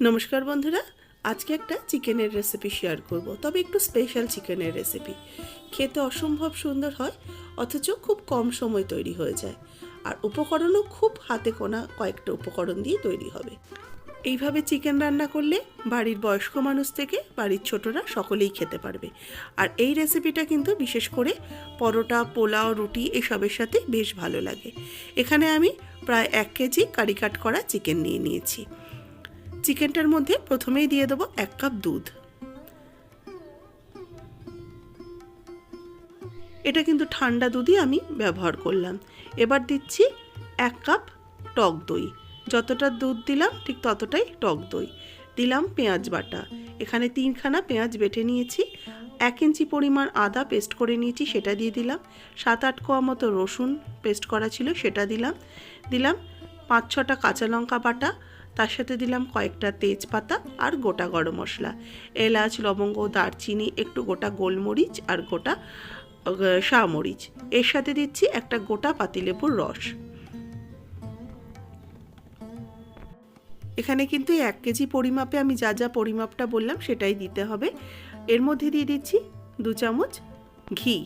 নমস্কার বন্ধুরা, আজকে একটা চিকেনের রেসিপি শেয়ার করব। তবে একটু স্পেশাল চিকেনের রেসিপি খেতে অসম্ভব সুন্দর হয়, অথচ খুব কম সময় তৈরি হয়ে যায়। আর উপকরণও খুব হাতে কোনা কয়েকটা উপকরণ দিয়ে তৈরি হবে। এইভাবে চিকেন রান্না করলে বাড়ির বয়স্ক মানুষ থেকে বাড়ির ছোটরা সকলেই খেতে পারবে। আর এই রেসিপিটা কিন্তু বিশেষ করে পরোটা, পোলাও, রুটি এসবের সাথে বেশ ভালো লাগে। এখানে আমি প্রায় এক কেজি কারি কাট করা চিকেন নিয়ে নিয়েছি। চিকেনটার মধ্যে প্রথমেই দিয়ে দেবো এক কাপ দুধ। এটা কিন্তু ঠান্ডা দুধই আমি ব্যবহার করলাম। এবার দিচ্ছি এক কাপ টক দই। যতটা দুধ দিলাম ঠিক ততটাই টক দই। দিলাম পেঁয়াজ বাটা। এখানে তিনখানা পেঁয়াজ বেটে নিয়েছি। এক ইঞ্চি পরিমাণ আদা পেস্ট করে নিয়েছি, সেটা দিয়ে দিলাম। সাত আট কোয়া মতো রসুন পেস্ট করা ছিল, সেটা দিলাম। দিলাম পাঁচ ছটা কাঁচা লঙ্কা বাটা তার সাথে দিলাম কয়েকটা তেজপাতা আর গোটা গরম মশলা। এলাচ, লবঙ্গ, দারচিনি, একটু গোটা গোলমরিচ আর গোটা শাহমরিচ। এর সাথে দিচ্ছি একটা গোটা পাতিলেবুর রস। এখানে কিন্তু এক কেজি পরিমাপে আমি যা যা পরিমাপটা বললাম সেটাই দিতে হবে। এর মধ্যে দিয়ে দিচ্ছি দু চামচ ঘি।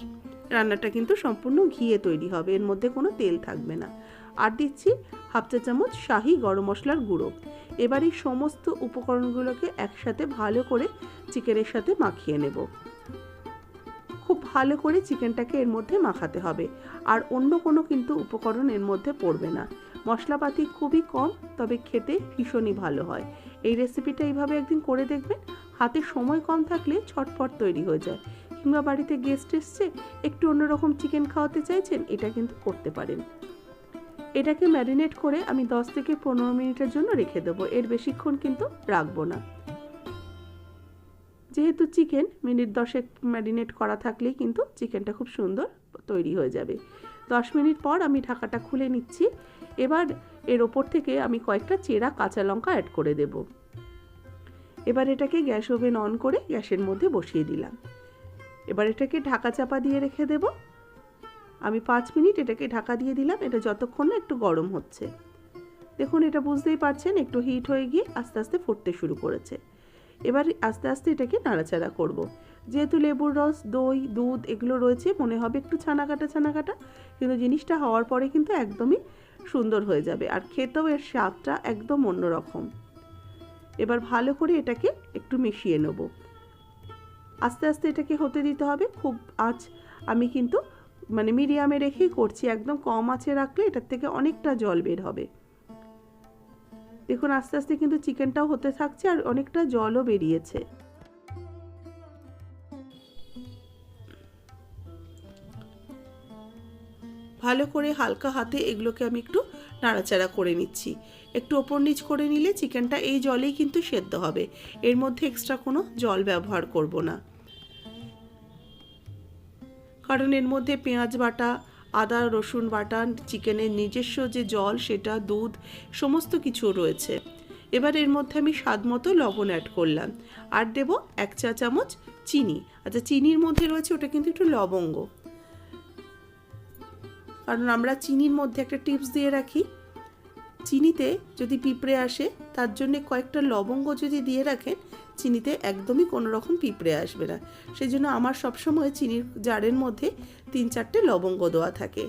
রান্নাটা কিন্তু সম্পূর্ণ ঘিয়ে তৈরি হবে, এর মধ্যে কোনো তেল থাকবে না। আর দিচ্ছি হাফ চা চামচ শাহি গরম মশলার গুঁড়ো। এবার এই সমস্ত উপকরণগুলোকে একসাথে ভালো করে চিকেনের সাথে মাখিয়ে নেব। খুব ভালো করে চিকেনটাকে এর মধ্যে মাখাতে হবে। আর অন্য কোনো কিন্তু উপকরণ এর মধ্যে পড়বে না। মশলাপাতি খুবই কম, তবে খেতে ভীষণই ভালো হয়। এই রেসিপিটা এইভাবে একদিন করে দেখবেন। হাতে সময় কম থাকলে ছটফট তৈরি হয়ে যায়। কিংবা বাড়িতে গেস্ট এসছে, একটু অন্যরকম চিকেন খাওয়াতে চাইছেন, এটা কিন্তু করতে পারেন। এটাকে ম্যারিনেট করে আমি 10 থেকে পনেরো মিনিটের জন্য রেখে দেবো। এর বেশিক্ষণ কিন্তু রাখব না। যেহেতু চিকেন মিনিট দশেক ম্যারিনেট করা থাকলেই কিন্তু চিকেনটা খুব সুন্দর তৈরি হয়ে যাবে। দশ মিনিট পর আমি ঢাকাটা খুলে নিচ্ছি। এবার এর ওপর থেকে আমি কয়েকটা চেরা কাঁচা লঙ্কা অ্যাড করে দেব। এবার এটাকে গ্যাস ওভেন অন করে গ্যাসের মধ্যে বসিয়ে দিলাম। এবার এটাকে ঢাকা চাপা দিয়ে রেখে দেব। আমি পাঁচ মিনিট এটাকে ঢাকা দিয়ে দিলাম, এটা যতক্ষণ না একটু গরম হচ্ছে। দেখুন, এটা বুঝতেই পারছেন, একটু হিট হয়ে গিয়ে আস্তে আস্তে ফুটতে শুরু করেছে। এবার আস্তে আস্তে এটাকে নাড়াচাড়া করব। যেহেতু লেবুর রস, দই, দুধ এগুলো রয়েছে, মনে হবে একটু ছানা কাটা ছানা কাটা কিন্তু জিনিসটা হওয়ার পরে কিন্তু একদমই সুন্দর হয়ে যাবে আর খেতেও এর স্বাদটা একদম অন্যরকম। এবার ভালো করে এটাকে একটু মিশিয়ে নেব। আস্তে আস্তে এটাকে হতে দিতে হবে, খুব আজ আমি কিন্তু মানে মিডিয়ামে রেখেই করছি, একদম কম আঁচে রাখলে এটার থেকে অনেকটা জল বের হবে। দেখুন, আস্তে আস্তে কিন্তু চিকেনটাও হতে থাকছে আর অনেকটা জলও বেরিয়েছে। ভালো করে হালকা হাতে এগুলোকে আমি একটু নাড়াচাড়া করে নিচ্ছি। একটু ওপর নিচ করে নিলে চিকেনটা এই জলেই কিন্তু সেদ্ধ হবে। এর মধ্যে এক্সট্রা কোনো জল ব্যবহার করব না। কারণ এর মধ্যে পেঁয়াজ বাটা, আদা, রসুন বাটা, চিকেনের নিজস্ব যে জল, সেটা, দুধ, সমস্ত কিছু রয়েছে। এবার এর মধ্যে আমি স্বাদ মতো লবণ অ্যাড করলাম। আর দেব এক চা চামচ চিনি। আচ্ছা চিনির মধ্যে রয়েছে ওটা কিন্তু একটু লবঙ্গ। কারণ আমরা চিনির মধ্যে একটা টিপস দিয়ে রাখি চিনিতে যদি পিঁপড়ে আসে, তার জন্য কয়েকটা লবঙ্গ যদি দিয়ে রাখেন, চিনিতে একদমই কোনো রকম পিঁপড়ে আসবে না। সেই জন্য আমার সবসময় চিনির জারের মধ্যে তিন চারটে লবঙ্গ দেওয়া থাকে।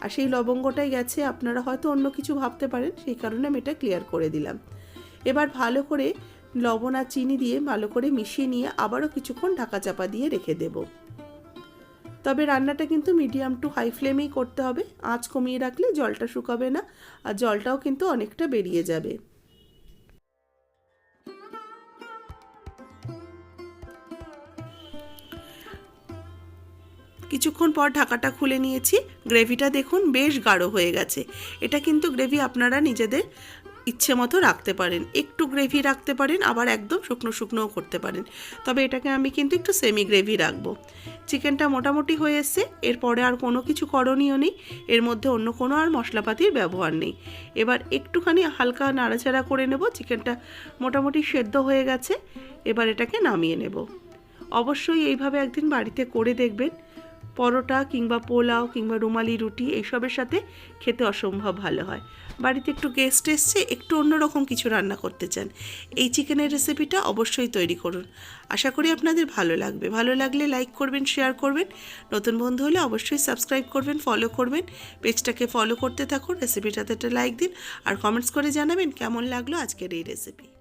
আর সেই লবঙ্গটাই গেছে, আপনারা হয়তো অন্য কিছু ভাবতে পারেন, সেই কারণে আমি এটা ক্লিয়ার করে দিলাম। এবার ভালো করে লবণ আর চিনি দিয়ে ভালো করে মিশিয়ে নিয়ে আবারও কিছুক্ষণ ঢাকা চাপা দিয়ে রেখে দেব। তবে রান্নাটা কিন্তু মিডিয়াম টু হাই ফ্লেমেই করতে হবে। আঁচ কমিয়ে রাখলে জলটা শুকাবে না, আর জলটাও কিন্তু অনেকটা বেরিয়ে যাবে। কিছুক্ষণ পর ঢাকাটা খুলে নিয়েছি। গ্রেভিটা দেখুন বেশ গাঢ় হয়ে গেছে। এটা কিন্তু গ্রেভি আপনারা নিজেদের ইচ্ছে মতো রাখতে পারেন। একটু গ্রেভি রাখতে পারেন, আবার একদম শুকনো শুকনোও করতে পারেন। তবে এটাকে আমি কিন্তু একটু সেমি গ্রেভি রাখব। চিকেনটা মোটামুটি হয়ে এসছে, এরপরে আর কোনো কিছু করণীয় নেই। এর মধ্যে অন্য কোনো আর মশলাপাতির ব্যবহার নেই। এবার একটুখানি হালকা নাড়াচাড়া করে নেব চিকেনটা মোটামুটি সেদ্ধ হয়ে গেছে। এবার এটাকে নামিয়ে নেব। অবশ্যই এইভাবে একদিন বাড়িতে করে দেখবেন। পরোটা কিংবা পোলাও কিংবা রুমালি রুটি এইসবের সাথে খেতে অসম্ভব ভালো হয়। বাড়িতে একটু গেস্ট এসছে, একটু অন্যরকম কিছু রান্না করতে চান। এই চিকেনের রেসিপিটা অবশ্যই তৈরি করুন। আশা করি আপনাদের ভালো লাগবে। ভালো লাগলে লাইক করবেন শেয়ার করবেন। নতুন বন্ধু হলে অবশ্যই সাবস্ক্রাইব করবেন ফলো করবেন। পেজটাকে ফলো করতে থাকুন রেসিপিটাতে একটা লাইক দিন। আর কমেন্টস করে জানাবেন কেমন লাগল আজকের এই রেসিপি